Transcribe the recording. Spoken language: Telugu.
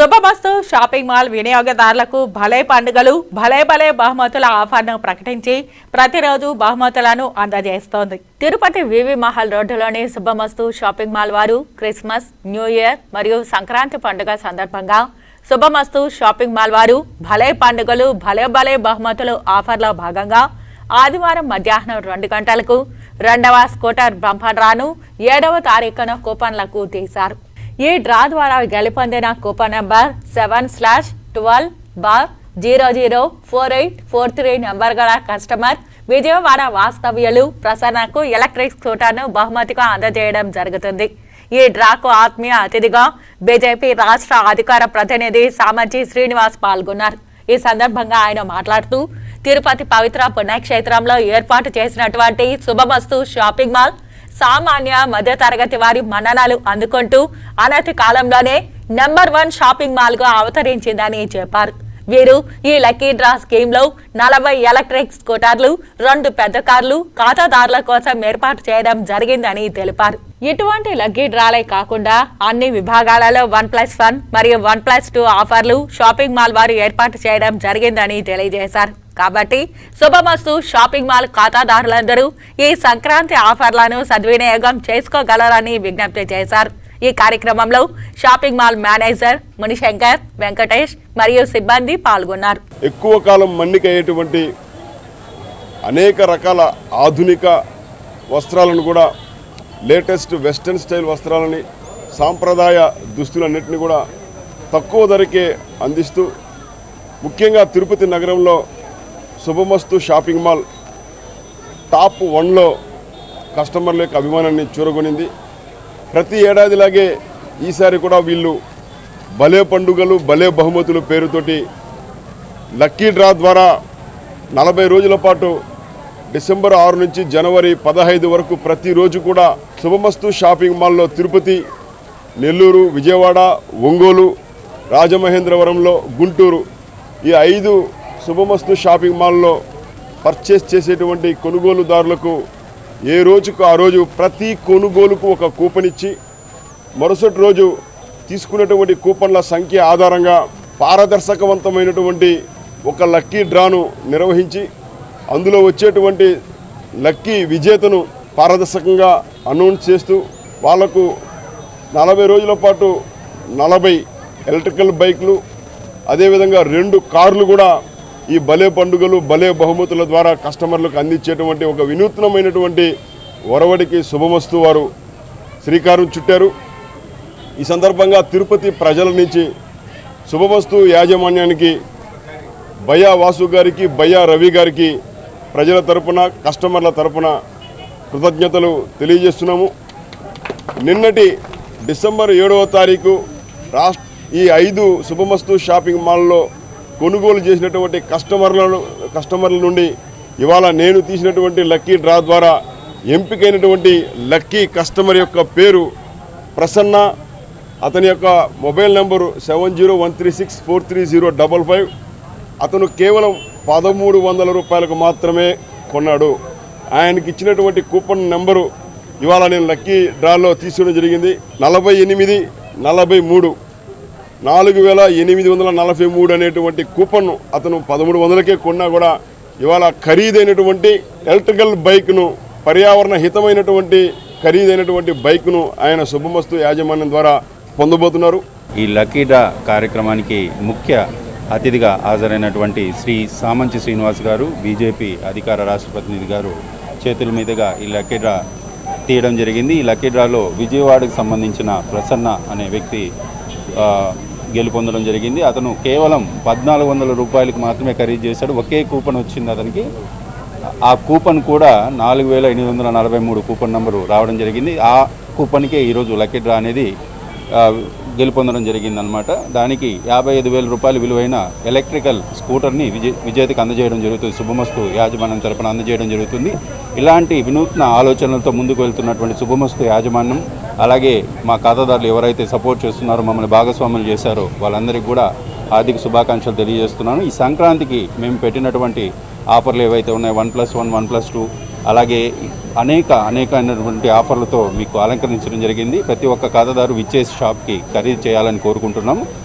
శుభమస్తు షాపింగ్ మాల్ వినియోగదారులకు భలే పండుగలు భలే భలే బహుమతుల ఆఫర్ను ప్రకటించి ప్రతిరోజు బహుమతులను అందజేస్తోంది. తిరుపతి వివి మహల్ రోడ్డులోని శుభమస్తు షాపింగ్ మాల్ వారు క్రిస్మస్ న్యూ ఇయర్ మరియు సంక్రాంతి పండుగ సందర్భంగా శుభమస్తు షాపింగ్ మాల్ వారు భలే పండుగలు భలే భలే బహుమతులు ఆఫర్లో భాగంగా ఆదివారం మధ్యాహ్నం రెండు గంటలకు రెండవ స్కూటర్ బ్రహ్మరాను రాను ఏడవ తారీఖున కూపన్లకు తీశారు. ఈ డ్రా ద్వారా గెలుపొందిన coupon number seven slash twelve bar zero zero four eight four three number గల కస్టమర్ విజయవాడ వాస్తవ్యులు ప్రసన్నకు ఎలక్ట్రిక్ స్కూటర్ను బహుమతిగా అందజేయడం జరుగుతుంది. ఈ డ్రాకు ఆత్మీయ అతిథిగా బీజేపీ రాష్ట్ర అధికార ప్రతినిధి సామంచి శ్రీనివాస్ పాల్గొన్నారు. ఈ సందర్భంగా ఆయన మాట్లాడుతూ తిరుపతి పవిత్ర పుణ్యక్షేత్రంలో ఏర్పాటు చేసినటువంటి శుభమస్తు షాపింగ్ మాల్ సామాన్య మధ్యతరగతి వారి మన్ననాలు అందుకుంటూ అనతి కాలంలోనే నెంబర్ వన్ షాపింగ్ మాల్గా అవతరించిందని చెప్పారు. వీరు ఈ లక్కీ డ్రా స్కీమ్లో నలభై ఎలక్ట్రిక్ స్కూటర్లు రెండు పెద్ద కార్లు ఖాతాదారుల కోసం ఏర్పాటు చేయడం జరిగిందని తెలిపారు. ఇటువంటి లక్కీ డ్రాలే కాకుండా అన్ని విభాగాలలో వన్ ప్లస్ వన్ మరియు వన్ ప్లస్ టూ ఆఫర్లు షాపింగ్ మాల్ వారు ఏర్పాటు చేయడం జరిగిందని తెలియజేశారు. కాబట్టి శుభమస్తు షాపింగ్ మాల్ ఖాతాదారులందరూ ఈ సంక్రాంతి ఆఫర్లను సద్వినియోగం చేసుకోగలరని విజ్ఞప్తి చేశారు. ఈ కార్యక్రమంలో shopping mall manager Munishankar Venkatesh మరియు సిబ్బంది పాల్గొన్నారు. ఎక్కువ కాలం మన్నికయ్యేటువంటి అనేక రకాల ఆధునిక వస్త్రాలను కూడా లేటెస్ట్ వెస్ట్రన్ స్టైల్ వస్త్రాలని సాంప్రదాయ దుస్తులన్నింటినీ కూడా తక్కువ ధరకే అందిస్తూ ముఖ్యంగా తిరుపతి నగరంలో శుభమస్తు షాపింగ్ మాల్ టాప్ వన్లో కస్టమర్ల యొక్క అభిమానాన్ని చూరగొనింది. ప్రతి ఏడాదిలాగే ఈసారి కూడా వీళ్ళు భలే పండుగలు భలే బహుమతులు పేరుతోటి లక్కీ డ్రా ద్వారా నలభై రోజుల పాటు డిసెంబర్ ఆరు నుంచి జనవరి పదహైదు వరకు ప్రతిరోజు కూడా శుభమస్తు షాపింగ్ మాల్లో తిరుపతి నెల్లూరు విజయవాడ ఒంగోలు రాజమహేంద్రవరంలో గుంటూరు ఈ ఐదు శుభమస్తు షాపింగ్ మాల్లో పర్చేస్ చేసేటువంటి కొనుగోలుదారులకు ఏ రోజుకు ఆ రోజు ప్రతి కొనుగోలుకు ఒక కూపన్ ఇచ్చి మరుసటి రోజు తీసుకున్నటువంటి కూపన్ల సంఖ్య ఆధారంగా పారదర్శకవంతమైనటువంటి ఒక లక్కీ డ్రాను నిర్వహించి అందులో వచ్చేటువంటి లక్కీ విజేతను పారదర్శకంగా అనౌన్స్ చేస్తూ వాళ్ళకు నలభై రోజుల పాటు నలభై ఎలక్ట్రికల్ బైక్లు అదేవిధంగా రెండు కార్లు కూడా ఈ భలే పండుగలు భలే బహుమతుల ద్వారా కస్టమర్లకు అందించేటువంటి ఒక వినూత్నమైనటువంటి ఒరవడికి శుభమస్తు వారు శ్రీకారం చుట్టారు. ఈ సందర్భంగా తిరుపతి ప్రజల నుంచి శుభమస్తు యాజమాన్యానికి భయ్యా వాసు గారికి భయ్యా రవి గారికి ప్రజల తరపున కస్టమర్ల తరపున కృతజ్ఞతలు తెలియజేస్తున్నాము. నిన్నటి డిసెంబర్ ఏడవ తారీఖు రాష్ట్ర ఈ ఐదు శుభమస్తు షాపింగ్ మాల్లో కొనుగోలు చేసినటువంటి కస్టమర్లను కస్టమర్ల నుండి ఇవాళ నేను తీసినటువంటి లక్కీ డ్రా ద్వారా ఎంపికైనటువంటి లక్కీ కస్టమర్ యొక్క పేరు ప్రసన్న. అతని యొక్క mobile number seven zero one three six four three zero double five. అతను కేవలం పదమూడు వందల రూపాయలకు మాత్రమే కొన్నాడు. ఆయనకి ఇచ్చినటువంటి కూపన్ నెంబరు ఇవాళ నేను లక్కీ డ్రాలో తీసుకోవడం జరిగింది. నలభై ఎనిమిది నలభై మూడు. నాలుగు వేల ఎనిమిది వందల నలభై మూడు అనేటువంటి కూపన్ అతను పదమూడు వందలకే కొన్నా కూడా ఇవాళ ఖరీదైనటువంటి ఎలక్ట్రికల్ బైక్ను పర్యావరణ హితమైనటువంటి ఖరీదైనటువంటి బైక్ను ఆయన శుభమస్తు యాజమాన్యం ద్వారా పొందబోతున్నారు. ఈ లక్కీ కార్యక్రమానికి ముఖ్య అతిథిగా హాజరైనటువంటి శ్రీ సామంచి శ్రీనివాస్ గారు బీజేపీ అధికార రాష్ట్ర ప్రతినిధి గారు చేతుల మీదుగా ఈ లక్కీ డ్రా తీయడం జరిగింది. ఈ లక్కీ డ్రాలో విజయవాడకు సంబంధించిన ప్రసన్న అనే వ్యక్తి గెలుపొందడం జరిగింది. అతను కేవలం పద్నాలుగు వందల రూపాయలకు మాత్రమే ఖరీదు చేశాడు. ఒకే కూపన్ వచ్చింది అతనికి. ఆ కూపన్ కూడా నాలుగు వేల ఎనిమిది వందల నలభై మూడు కూపన్ నెంబరు రావడం జరిగింది. ఆ కూపన్కే ఈరోజు లక్కీ డ్రా అనేది గెలుపొందడం గెలుపొందడం జరిగిందనమాట దానికి యాభై ఐదు వేల రూపాయలు విలువైన ఎలక్ట్రికల్ స్కూటర్ని విజే విజేతకు అందజేయడం జరుగుతుంది. శుభమస్తు యాజమాన్యం తరపున అందజేయడం జరుగుతుంది. ఇలాంటి వినూత్న ఆలోచనలతో ముందుకు వెళ్తున్నటువంటి శుభమస్తు యాజమాన్యం అలాగే మా ఖాతాదారులు ఎవరైతే సపోర్ట్ చేస్తున్నారో మమ్మల్ని భాగస్వాములు చేశారో వాళ్ళందరికీ కూడా ఆర్థిక శుభాకాంక్షలు తెలియజేస్తున్నాను. ఈ సంక్రాంతికి మేము పెట్టినటువంటి ఆఫర్లు ఏవైతే ఉన్నాయో one plus one one plus two అలాగే అనేక అనేకమైనటువంటి ఆఫర్లతో మీకు అలంకరించడం జరిగింది. ప్రతి ఒక్క ఖాతాదారు విచ్చేసి షాప్కి ఖరీదు చేయాలని కోరుకుంటున్నాము.